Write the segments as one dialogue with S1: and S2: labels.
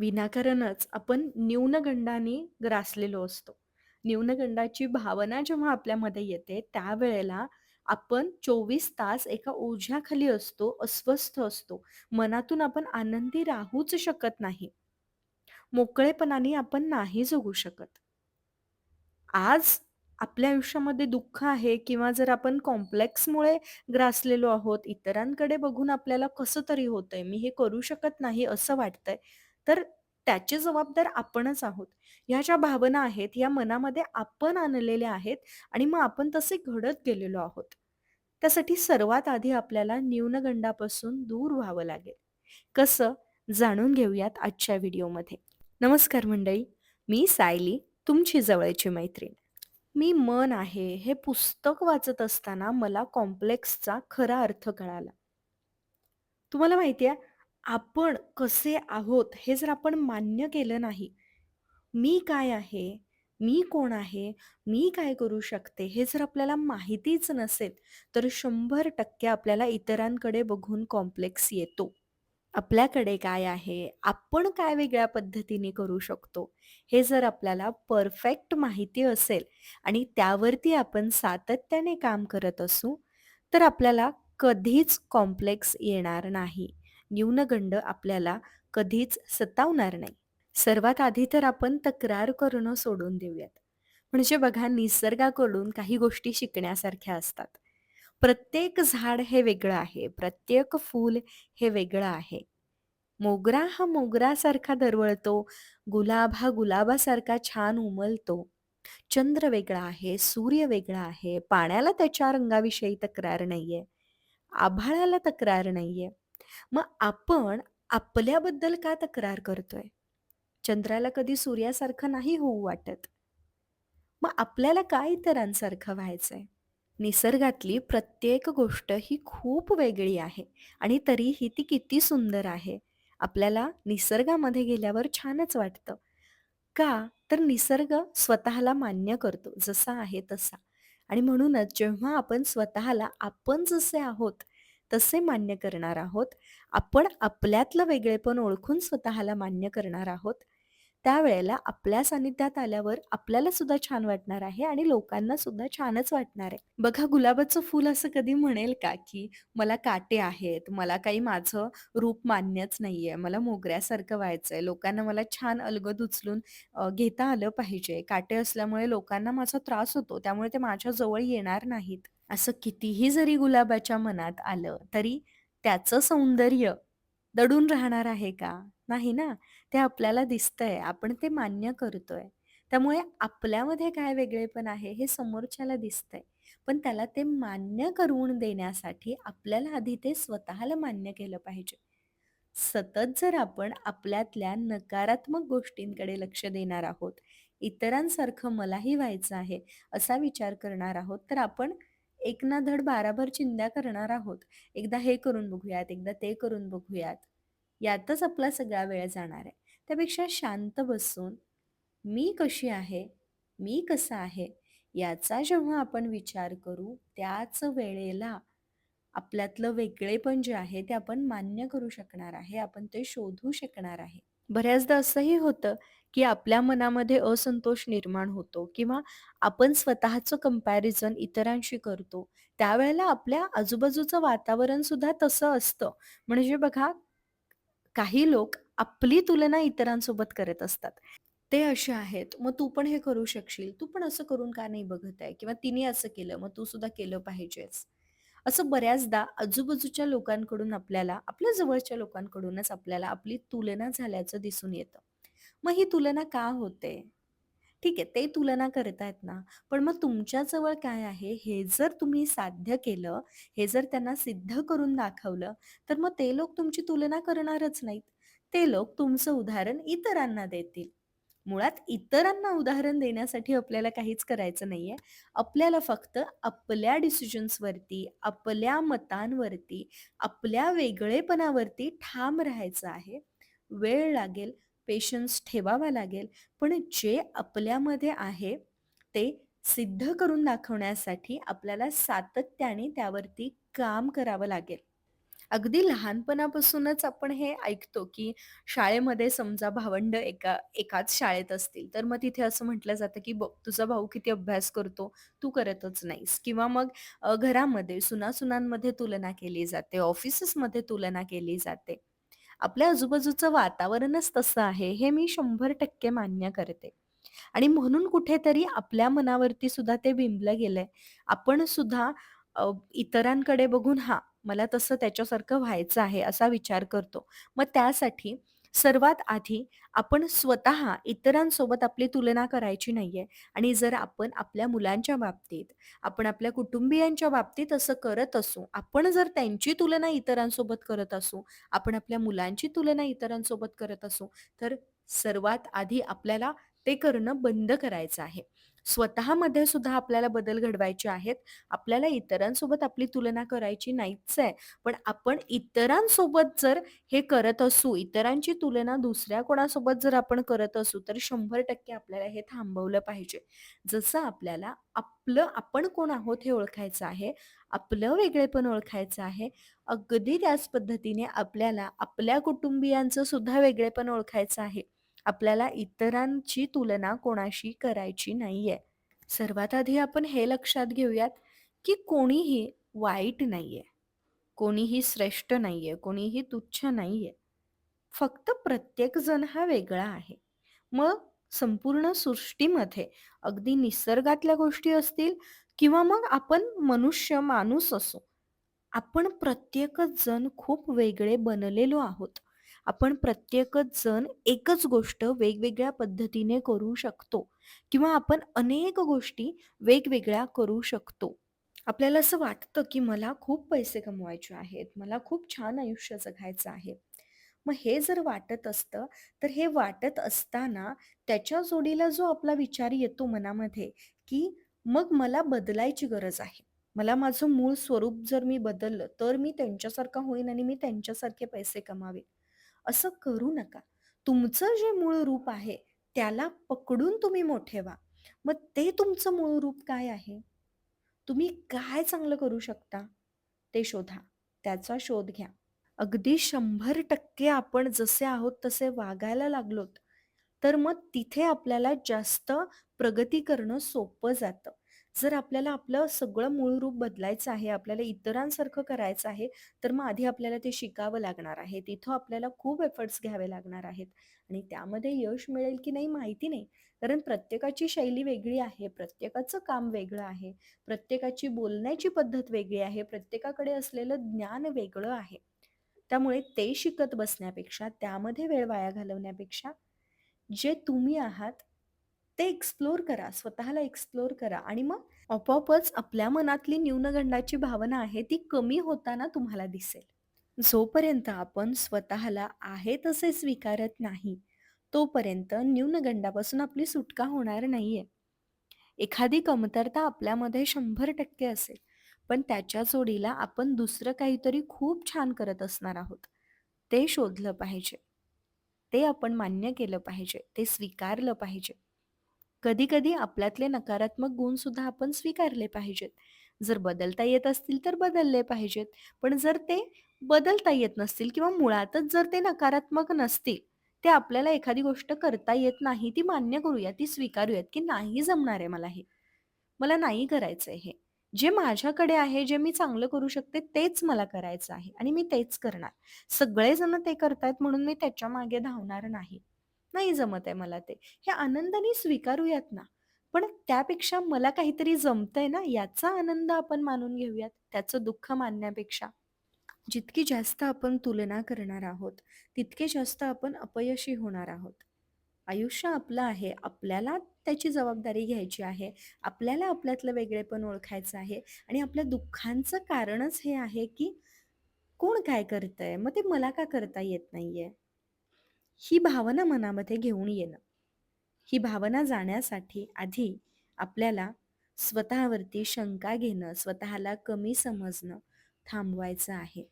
S1: विनाकारणच आपण न्यूनगंडाने ग्रासलेलो असतो. न्यूनगंडाची भावना जेव्हा आपल्यामध्ये येते, त्यावेळेला आपण 24 तास एका ओझ्याखाली असतो, अस्वस्थ असतो. मनातून आपण आनंदी राहूच शकत नाही. मोकळेपणाने आपण नाही जगू शकत. आज आपल्या आयुष्यामध्ये दुःख आहे किंवा जर आपण कॉम्प्लेक्समुळे ग्रासलेलो आहोत, इतरांकडे बघून आपल्याला कसं तरी होतंय, मी हे करू शकत नाही असं वाटतंय, तर त्याचे जबाबदार आपणच आहोत. ह्या ज्या भावना आहेत, या मनामध्ये आपण आणलेल्या आहेत आणि मग आपण तसे घडत गेलेलो आहोत. त्यासाठी सर्वात आधी आपल्याला न्यूनगंडापासून दूर व्हावं लागेल. कसं? जाणून घेऊयात आजच्या व्हिडिओमध्ये. नमस्कार मंडळी, मी सायली, तुमची जवळची मैत्रीण. मी मन आहे हे पुस्तक वाचत असताना मला कॉम्प्लेक्सचा खरा अर्थ कळाला. तुम्हाला माहिती आहे, आपण कसे आहोत हे जर आपण मान्य केलं नाही, मी काय आहे, मी कोण आहे, मी काय करू शकते, हे जर आपल्याला माहितीच नसेल, तर 100% आपल्याला इतरांकडे बघून कॉम्प्लेक्स येतो. आपल्याकडे काय आहे, आपण काय वेगळ्या पद्धतीने करू शकतो, हे जर आपल्याला परफेक्ट माहिती असेल आणि त्यावरती आपण सातत्याने काम करत असू, तर आपल्याला कधीच कॉम्प्लेक्स येणार नाही. न्यूनगंड आपल्याला कधीच सतावणार नाही. सर्वात आधी तर आपण तक्रार करणं सोडून देऊयात. म्हणजे बघा निसर्गाकडून काही गोष्टी शिकण्यासारख्या असतात. प्रत्येक झाड हे वेगळं आहे. प्रत्येक फूल हे वेगळं आहे. मोगरा हा मोगरासारखा दरवळतो. गुलाब हा गुलाबासारखा छान उमलतो. चंद्र वेगळा आहे, सूर्य वेगळा आहे. पाण्याला त्याच्या रंगाविषयी तक्रार नाहीये. आभाळाला तक्रार नाहीये. मग आपण आपल्याबद्दल का तक्रार करतोय? चंद्राला कधी सूर्यासारखं नाही होऊ वाटत. मग आपल्याला काय इतरांसारखं व्हायचंय? निसर्गातली प्रत्येक गोष्ट ही खूप वेगळी आहे आणि तरीही ती किती सुंदर आहे. आपल्याला निसर्गामध्ये गेल्यावर छानच वाटतं. का? तर निसर्ग स्वतःला मान्य करतो, जसा आहे तसा. आणि म्हणूनच जेव्हा आपण स्वतःला आपण जसे आहोत, तसे मान्य करणार आहोत, आपण आपल्यातलं वेगळेपण ओळखून स्वतःला मान्य करणार आहोत, त्यावेळेला आपल्या सानिध्यात आल्यावर आपल्याला सुद्धा छान वाटणार आहे आणि लोकांना सुद्धा छानच वाटणार आहे. बघा गुलाबाचं फूल असं कधी म्हणेल का, की मला काटे आहेत, मला काही माझं रूप मान्यच नाहीये, मला मोगऱ्यासारखं व्हायचंय, लोकांना मला छान अलगद उचलून घेता आलं पाहिजे, काटे असल्यामुळे लोकांना माझा त्रास होतो, त्यामुळे ते माझ्या जवळ येणार नाहीत. असं कितीही जरी गुलाबाच्या मनात आलं, तरी त्याचं सौंदर्य दडून राहणार आहे का? नाही ना. ते आपल्याला दिसतंय, आपण ते मान्य करतोय. त्यामुळे आपल्यामध्ये काय वेगळेपण आहे हे समोरच्याला दिसतंय. पण त्याला ते मान्य करून देण्यासाठी आपल्याला आधी ते स्वतःला मान्य केलं पाहिजे. सतत जर आपण आपल्यातल्या नकारात्मक गोष्टींकडे लक्ष देणार आहोत, इतरांसारखं मलाही व्हायचं आहे, असा विचार करणार आहोत, तर आपण एक ना धड बाराभर चिंध्या करणार आहोत. एकदा हे करून बघूयात, एकदा ते करून बघूयात. यातच आपला सगळा वेळ जाणार आहे. त्यापेक्षा शांत बसून, मी कशी आहे, मी कसं आहे, याचा जेव्हा आपण विचार करू, त्याच वेळेला आपल्यातलं वेगळेपण जे आहे ते आपण मान्य करू शकणार आहे. आपण ते शोधू शकणार आहे. बऱ्याचदा असंही होतं, की आपल्या मनामध्ये असंतोष निर्माण होतो किंवा आपण स्वतःचं कंपॅरिझन इतरांशी करतो. त्यावेळेला आपल्या आजूबाजूचं वातावरण सुद्धा तसं असतं. म्हणजे बघा, काही लोक आपली तुलना इतरांसोबत करत असतात. ते असे आहेत, मग तू पण हे करू शकशील, तू पण असं करून का नाही बघत आहे? किंवा तिने असं केलं, मग तू सुद्धा केलं पाहिजेस. असं बऱ्याचदा आजूबाजूच्या लोकांकडून आपल्याला, आपल्या जवळच्या लोकांकडूनच आपल्याला आपली तुलना झाल्याचं दिसून येतं. मग ही तुलना का होते? ठीक आहे, ते तुलना करतायत ना, पण मग तुमच्या जवळ काय आहे हे जर तुम्ही साध्य केलं, हे जर त्यांना सिद्ध करून दाखवलं, तर मग ते लोक तुमची तुलना करणारच नाहीत. ते लोक तुमचं उदाहरण इतरांना देतील. मुळात इतरांना उदाहरण देण्यासाठी आपल्याला काहीच करायचं नाहीये. आपल्याला फक्त आपल्या डिसिजन्सवरती, आपल्या मतांवरती, आपल्या वेगळेपणावरती ठाम राहायचं आहे. वेळ लागेल, पेशन्स ठेवावा लागेल, पण जे आपल्यामध्ये आहे ते सिद्ध करून दाखवण्यासाठी आपल्याला सातत्याने त्यावरती काम करावं लागेल. अगदी लहानपणापासूनच आपण हे ऐकतो, की शाळेमध्ये समजा भावंड एका एकाच शाळेत असतील, तर मग तिथे असं म्हटलं जातं, की "बघ तुझा भाऊ किती अभ्यास करतो, तू करतच नाहीस." किंवा मग घरामध्ये सुनासुनांमध्ये तुलना केली जाते, ऑफिसेसमध्ये तुलना केली जाते. आपल्या आजूबाजूचं वातावरणच तसं आहे, हे मी 100% मान्य करते. आणि म्हणून कुठेतरी आपल्या मनावरती सुद्धा ते बिंबलं गेलंय. आपण सुद्धा अ, इतरांकडे बघून हां, मला तसं त्याच्यासारखं व्हायचं आहे असा विचार करतो. मग त्यासाठी सर्वात आधी आपण स्वतः इतरांसोबत आपली तुलना करायची नाहीये. आणि जर आपण आपल्या मुलांच्या बाबतीत, आपण आपल्या कुटुंबियांच्या बाबतीत असं करत असू, आपण जर त्यांची तुलना इतरांसोबत करत असू, आपण आपल्या मुलांची तुलना इतरांसोबत करत असू, तर सर्वात आधी आपल्याला ते करणं बंद करायचं आहे. स्वतःमध्ये सुद्धा आपल्याला बदल घडवायचे आहेत. आपल्याला इतरांसोबत आपली तुलना करायची नाहीच आहे. पण आपण इतरांसोबत जर हे करत असू, इतरांची तुलना दुसऱ्या कोणासोबत जर आपण करत असू, तर 100% आपल्याला हे थांबवलं पाहिजे. जसं आपल्याला आपलं आपण कोण आहोत हे ओळखायचं आहे, आपलं वेगळेपण ओळखायचं आहे, अगदी त्याच पद्धतीने आपल्याला आपल्या कुटुंबियांचं सुद्धा वेगळेपण ओळखायचं आहे. आपल्याला इतरांची तुलना कोणाशी करायची नाहीये. सर्वात आधी आपण हे लक्षात घेऊयात, की कोणीही वाईट नाहीये. कोणीही श्रेष्ठ नाहीये, कोणीही तुच्छ नाहीये. फक्त प्रत्येक जण हा वेगळा आहे. मग संपूर्ण सृष्टीमध्ये अगदी निसर्गातल्या गोष्टी असतील किंवा मग आपण मनुष्य, माणूस असो. आपण प्रत्येकच जण खूप वेगळे बनलेलो आहोत. आपण प्रत्येकच जण एकच गोष्ट वेगवेगळ्या पद्धतीने करू शकतो किंवा आपण अनेक गोष्टी वेगवेगळ्या करू शकतो. आपल्याला असं वाटतं, की मला खूप पैसे कमवायचे आहेत, मला खूप छान आयुष्य जगायचं आहे. मग हे जर वाटत असतं, तर हे वाटत असताना त्याच्या जोडीला जो आपला विचार येतो मनामध्ये, की मग मला बदलायची गरज आहे. मला माझं मूळ स्वरूप जर मी बदललं, तर मी त्यांच्यासारखा होईन आणि मी त्यांच्यासारखे पैसे कमावेन. असं करू नका. तुमचं जे मूळ रूप आहे, त्याला पकडून तुम्ही मोठे व्हा. मग ते तुमचं मूळ रूप काय आहे? तुम्ही काय चांगलं करू शकता? ते शोधा. त्याचा शोध घ्या. अगदी 100% आपण जसे आहोत तसे वागायला लागलोत, तर मग तिथे आपल्याला जास्त प्रगती करणं सोपं जातं. जर आपल्याला आपलं सगळं मूळ रूप बदलायचं आहे, आपल्याला इतरांसारखं करायचं आहे, तर मग आधी आपल्याला ते शिकावं लागणार आहे. तिथं आपल्याला खूप एफर्ट्स घ्यावे लागणार आहेत आणि त्यामध्ये यश मिळेल की नाही माहिती नाही. कारण प्रत्येकाची शैली वेगळी आहे, प्रत्येकाचं काम वेगळं आहे, प्रत्येकाची बोलण्याची पद्धत वेगळी आहे, प्रत्येकाकडे असलेलं ज्ञान वेगळं आहे. त्यामुळे ते शिकत बसण्यापेक्षा, त्यामध्ये वेळ वाया घालवण्यापेक्षा, जे तुम्ही आहात, ते एक्सप्लोर करा. स्वतःला एक्सप्लोर करा आणि मग आपोआपच आपल्या मनातली न्यूनगंडाची भावना आहे, ती कमी होताना तुम्हाला दिसेल. जोपर्यंत आपण स्वतःला आहे तसे स्वीकारत नाही, तोपर्यंत न्यूनगंडापासून आपली सुटका होणार नाहीये. एखादी कमतरता आपल्यामध्ये 100% असेल, पण त्याच्या जोडीला आपण दुसरं काहीतरी खूप छान करत असणार आहोत. ते शोधलं पाहिजे. ते आपण मान्य केलं पाहिजे. ते स्वीकारलं पाहिजे. कधीकधी आपल्यातले नकारात्मक गुण सुद्धा आपण स्वीकारले पाहिजेत. जर बदलता येत असतील तर बदलले पाहिजेत. पण जर ते बदलता येत नसतील किंवा मुळातच जर ते नकारात्मक नसतील, ते आपल्याला एखादी गोष्ट करता येत नाही, ती मान्य करूया, ती स्वीकारूयात, की नाही जमणार आहे मला हे. मला नाही करायचंय हे. जे माझ्याकडे आहे, जे मी चांगलं करू शकते तेच मला करायचं आहे आणि मी तेच करणार. सगळेजण ते करतायत म्हणून मी त्याच्यामागे धावणार नाही. नाही जमत आहे मला ते. हे आनंदाने स्वीकारूयात ना. पण त्यापेक्षा मला काहीतरी जमतंय ना, याचा आनंद आपण मानून घेऊयात, त्याचं दुःख मानण्यापेक्षा. जितकी जास्त आपण तुलना करणार आहोत, तितके जास्त आपण अपयशी होणार आहोत. आयुष्य आपलं आहे. आपल्याला त्याची जबाबदारी घ्यायची आहे. आपल्याला आपल्यातलं वेगळेपण ओळखायचं आहे आणि आपल्या दुःखांचं कारणच हे आहे, की कोण काय करतंय? मग ते मला का करता येत नाहीये? ही भावना मनामध्ये घेऊन येणं. ही भावना जाण्यासाठी आधी आपल्याला स्वतःवरती शंका घेणं, स्वतःला कमी समजणं थांबवायचं आहे.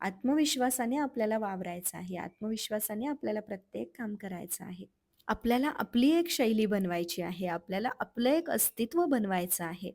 S1: आत्मविश्वासाने आपल्याला वावरायचं आहे. आत्मविश्वासाने आपल्याला प्रत्येक काम करायचं आहे. आपल्याला आपली एक शैली बनवायची आहे. आपल्याला आपलं एक अस्तित्व बनवायचं आहे.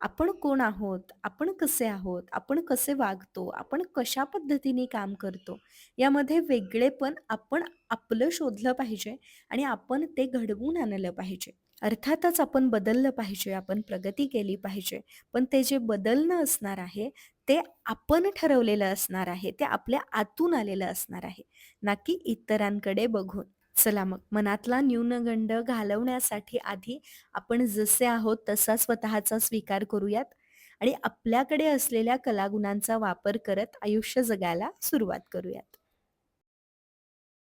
S1: आपण कोण आहोत? आपण कसे आहोत? आपण कसे वागतो? आपण कशा पद्धतीने काम करतो? यामध्ये वेगळेपण आपण आपलं शोधलं पाहिजे आणि आपण ते घडवून आणलं पाहिजे. अर्थातच आपण बदललं पाहिजे, आपण प्रगती केली पाहिजे. पण ते जे बदलणं असणार आहे, ते आपण ठरवलेलं असणार आहे. ते आपल्या आतून आलेलं असणार आहे, ना की इतरांकडे बघून. चला मग मनातला न्यूनगंड घालवण्यासाठी आधी आपण जसे आहोत तसा स्वतःचा स्वीकार करूयात आणि आपल्याकडे असलेल्या कलागुणांचा वापर करत आयुष्य जगायला सुरुवात करूयात.